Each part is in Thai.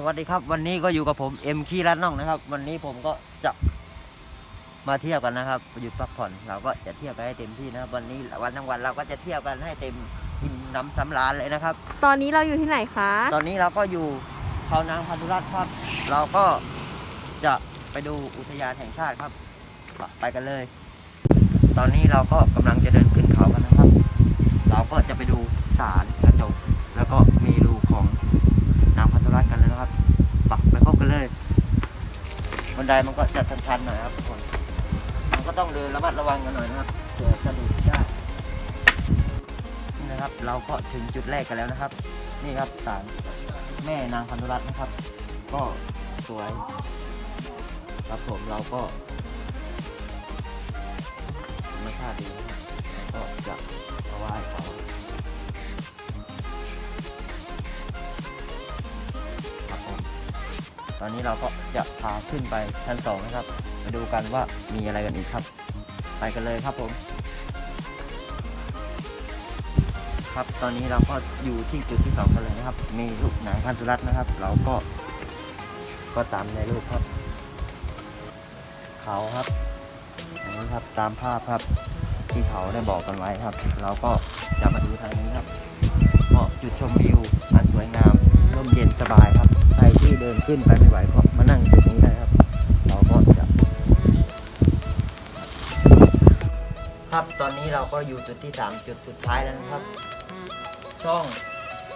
สวัสดีครับ วันนี้ก็อยู่กับผมเอ็มคีรัตน้องนะครับ วันนี้ผมก็จะมาเที่ยวกันนะครับหยุดพักผ่อนเราก็จะเที่ยวกันให้เต็มที่นะครับ วันนี้วันทั้งวันเราก็จะเที่ยวกันให้เต็มอิ่มน้ำสำราญเลยนะครับ ตอนนี้เราอยู่ที่ไหนคะ ตอนนี้เราก็อยู่เขานางพันธุรัตน์ครับ เราก็จะไปดูอุทยานแห่งชาติครับ ไปกันเลย ตอนนี้เราก็กำลังจะเดินขึ้นเขากันนะครับเราก็จะไปดูศาลกระจก แล้วก็มีรูของนางพันธุรัตน์กันเลยนะครับปักไปพบกัน เลยบันไดมันก็จะชันๆหน่อยครับทุกคนมันก็ต้องเดินระมัดระวังกันหน่อยนะครับเผื่อสะดุดได้นี่นะครับ เราก็ถึงจุดแรกกันแล้วนะครับ นี่ครับศาลแม่นางพันธุรัตน์นะครับ ก็สวย ครับผมเราก็ธรรมชาติดีนะก็จะมาไหว้ขา ตอนนี้เราก็จะพาขึ้นไปชั้นสองนะครับมาดูกันว่ามีอะไรกันอีกครับ ไปกันเลยครับผม ครับตอนนี้เราก็อยู่ที่จุดที่สองกันเลยนะครับ มีรูปหนางพันธุรัตน์นะครับ เราก็ก็ตามในรูปครับ เขาครับอันนี้ครับตามภาพครับที่เขาได้บอกกันไว้ครับ เราก็จะมาดูทางนี้ครับก็จุดชมวิว ขึ้นไปไม่ไหวก็มานั่งจุดนี้ได้ครับ เราก็จะครับตอนนี้เราก็อยู่จุดที่สามจุดสุดท้ายแล้วนะครับ ช่อง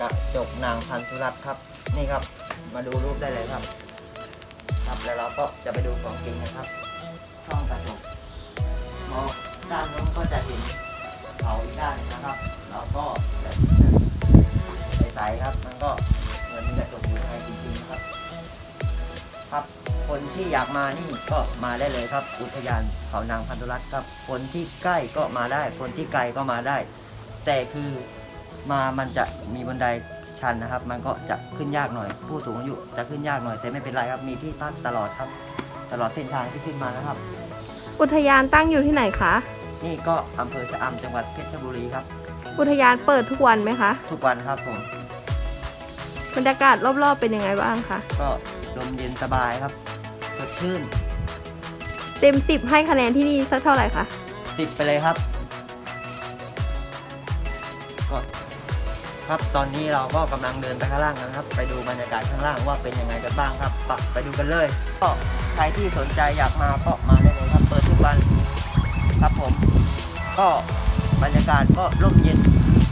กระจกนางพันธุรัตน์ครับ นี่ครับ มาดูรูปได้เลยครับ ครับแล้วเราก็จะไปดูของจริงนะครับ ช่องกระจกมองด้านโน้นก็จะเห็นเขาอีกด้านนะครับ เราก็แบบใสๆครับมันก็ ครับ คนที่อยากมานี่ก็มาได้เลยครับ อุทยานเขานางพันธุรัตน์ครับ คนที่ใกล้ก็มาได้ คนที่ไกลก็มาได้ แต่คือมามันจะมีบันไดชันนะครับ มันก็จะขึ้นยากหน่อย ผู้สูงอายุจะขึ้นยากหน่อย แต่ไม่เป็นไรครับ มีที่พักตลอดครับ ตลอดเส้นทางที่ขึ้นมานะครับ อุทยานตั้งอยู่ที่ไหนคะ นี่ก็อำเภอชะอำจังหวัดเพชรบุรีครับ อุทยานเปิดทุกวันไหมคะ ทุกวันครับผม บรรยากาศรอบๆเป็นยังไงบ้างคะก็ลมเย็นสบายครับสดชื่นเต็มสิบให้คะแนนที่นี่สักเท่าไหร่คะติดไปเลยครับ ก็ครับตอนนี้เราก็กำลังเดินไปข้างล่างกันครับ ไปดูบรรยากาศข้างล่างว่าเป็นยังไงกันบ้างครับไปไปดูกันเลย ก็ใครที่สนใจอยากมาก็มาได้เลยครับเปิดทุกวันครับผม ก็บรรยากาศก็ร่มเย็น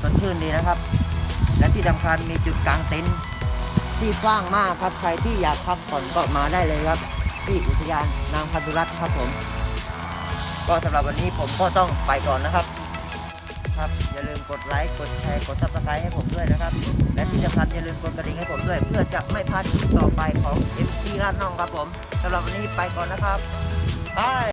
สดชื่นดีนะครับ และที่สำคัญมีจุดกลางเต็นท์ที่กว้างมากครับใครที่อยากพักผ่อนก็มาได้เลยครับ ที่อุทยานนางพันธุรัตน์ครับผม ก็สำหรับวันนี้ผมก็ต้องไปก่อนนะครับ ครับอย่าลืมกดไลค์กดแชร์กดซับสไครต์ให้ผมด้วยนะครับ และที่สำคัญอย่าลืมกดกระดิ่งให้ผมด้วย เพื่อจะไม่พลาดคลิปต่อไปของ MC ร้านน้องครับผมสำหรับวันนี้ไปก่อนนะครับบาย